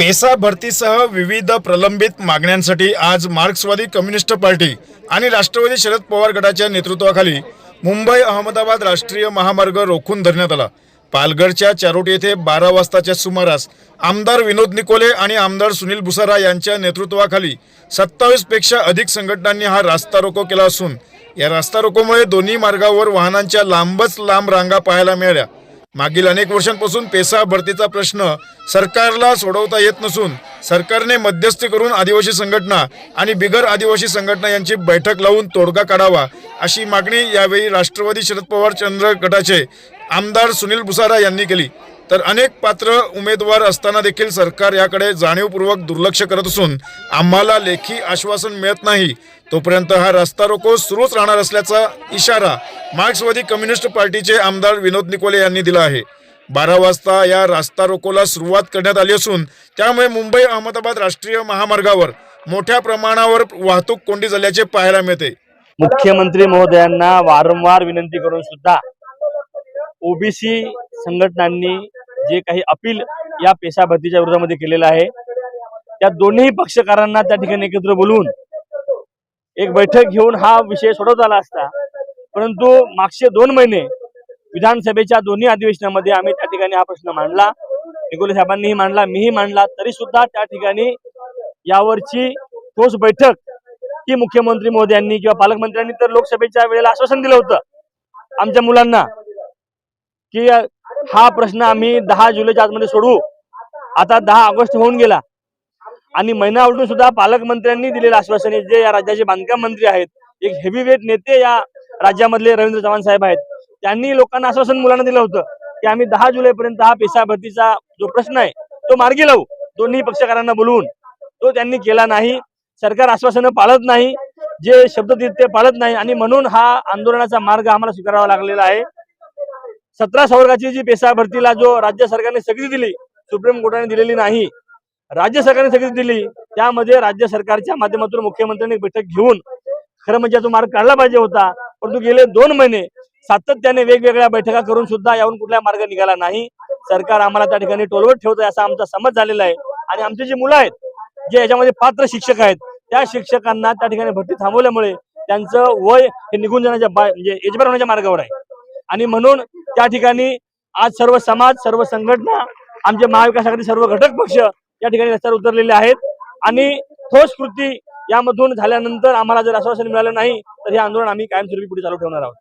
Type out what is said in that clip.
PESA भरतीसह विविध प्रलंबित मागण्यांसाठी आज मार्क्सवादी कम्युनिस्ट पार्टी आणि राष्ट्रवादी शरद पवार गटाच्या नेतृत्वाखाली मुंबई अहमदाबाद राष्ट्रीय महामार्ग रोखून धरण्यात आला. पालघरच्या चारोट येथे बारा वाजताच्या सुमारास आमदार विनोद निकोले आणि आमदार सुनील भुसारा यांच्या नेतृत्वाखाली सत्तावीसपेक्षा अधिक संघटनांनी हा रास्ता रोको केला असून या रास्ता रोकोमुळे दोन्ही मार्गावर वाहनांच्या लांबच लांब रांगा पाहायला मिळाल्या. मागील अनेक वर्षांपासून पेसा भरतीचा प्रश्न सरकारला सोडवता येत नसून सरकारने मध्यस्थी करून आदिवासी संघटना आणि बिगर आदिवासी संघटना यांची बैठक लावून तोडगा काढावा अशी मागणी यावेळी राष्ट्रवादी शरद पवार चंद्र गटाचे आमदार सुनील भुसारा यांनी केली. तर अनेक पात्र उमेदवार असताना देखील सरकार याकडे जाणीवपूर्वक दुर्लक्ष करत असून आम्हाला लेखी आश्वासन मिळत नाही. तोपर्यंत हा रस्ता रोको सुरूच राहणार असल्याचा इशारा मार्क्सवादी कम्युनिस्ट पार्टीचे आमदार विनोद निकोले यांनी दिला आहे. बारा वाजता या रास्ता रोकोला सुरुवात करण्यात आली असून त्यामुळे मुंबई अहमदाबाद राष्ट्रीय महामार्गावर मोठ्या प्रमाणावर वाहतूक कोंडी झाल्याचे पाहायला मिळते. मुख्यमंत्री महोदयांना वारंवार विनंती करून सुद्धा ओबीसी संघटनांनी जे काही अपील या पेशा भरतीच्या विरोधामध्ये केलेलं आहे त्या दोन्ही पक्षकारांना त्या ठिकाणी एकत्र बोलवून एक बैठक घेऊन हा विषय सोडवता आला असता. परंतु मागचे दोन महिने विधानसभेच्या दोन्ही अधिवेशनामध्ये आम्ही त्या ठिकाणी हा प्रश्न मांडला. निकोले साहेबांनीही मांडला मीही मांडला. तरी सुद्धा त्या ठिकाणी यावरची ठोस बैठक की मुख्यमंत्री मोदयांनी किंवा पालकमंत्र्यांनी तर लोकसभेच्या वेळेला आश्वासन दिलं होतं आमच्या मुलांना की हा प्रश्न आम्ही दहा जुलैच्या आतमध्ये सोडवू. आता दहा ऑगस्ट होऊन गेला. आणि महिना उलटून सुद्धा पालकमंत्र्यांनी दिलेलं आश्वासन जे या राज्याचे बांधकाम मंत्री आहेत. एक हेवीवेट नेते या राज्यामधले रवींद्र चव्हाण साहेब आहेत. त्यांनी लोकांना आश्वासन मुलांना दिलं होतं की आम्ही दहा जुलैपर्यंत हा पेशा भरतीचा जो प्रश्न आहे तो मार्गी लावू. दोन्ही पक्षकारांना बोलवून. तो त्यांनी केला नाही. सरकार आश्वासनं पाळत नाही. जे शब्द देत ते पाळत नाही. आणि म्हणून हा आंदोलनाचा मार्ग आम्हाला स्वीकारावा लागलेला आहे. सतरा संवर्गाची जी पेशा भरतीला जो राज्य सरकारने स्थगिती दिली सुप्रीम कोर्टाने दिलेली नाही राज्य सरकारने स्थगिती दिली त्यामध्ये राज्य सरकारच्या माध्यमातून मुख्यमंत्र्यांनी बैठक घेऊन खरं म्हणजे तो मार्ग काढला पाहिजे होता. परंतु गेले दोन महिने सातत्याने वेगवेगळ्या बैठका करून सुद्धा यावरून कुठला मार्ग निघाला नाही. सरकार आम्हाला त्या ठिकाणी टोलवट ठेवतोय असा आमचा समज झालेला आहे. आणि आमची जी मुलं आहेत जे याच्यामध्ये पात्र शिक्षक आहेत त्या शिक्षकांना त्या ठिकाणी भरती थांबवल्यामुळे त्यांचं वय हे निघून जाण्याच्या म्हणजे एजबार होण्याच्या मार्गावर आहे. आणि म्हणून त्या ठिकाणी आज सर्व समाज सर्व संघटना आमचे महाविकास आघाडी सर्व घटक पक्ष या ठिकाणी रस्त्यावर उतरलेले आहेत. आणि ठोस कृती यामधून झाल्यानंतर आम्हाला जर आश्वासन मिळालं नाही तर हे आंदोलन आम्ही कायमस्वरूपी पुढे चालू ठेवणार आहोत.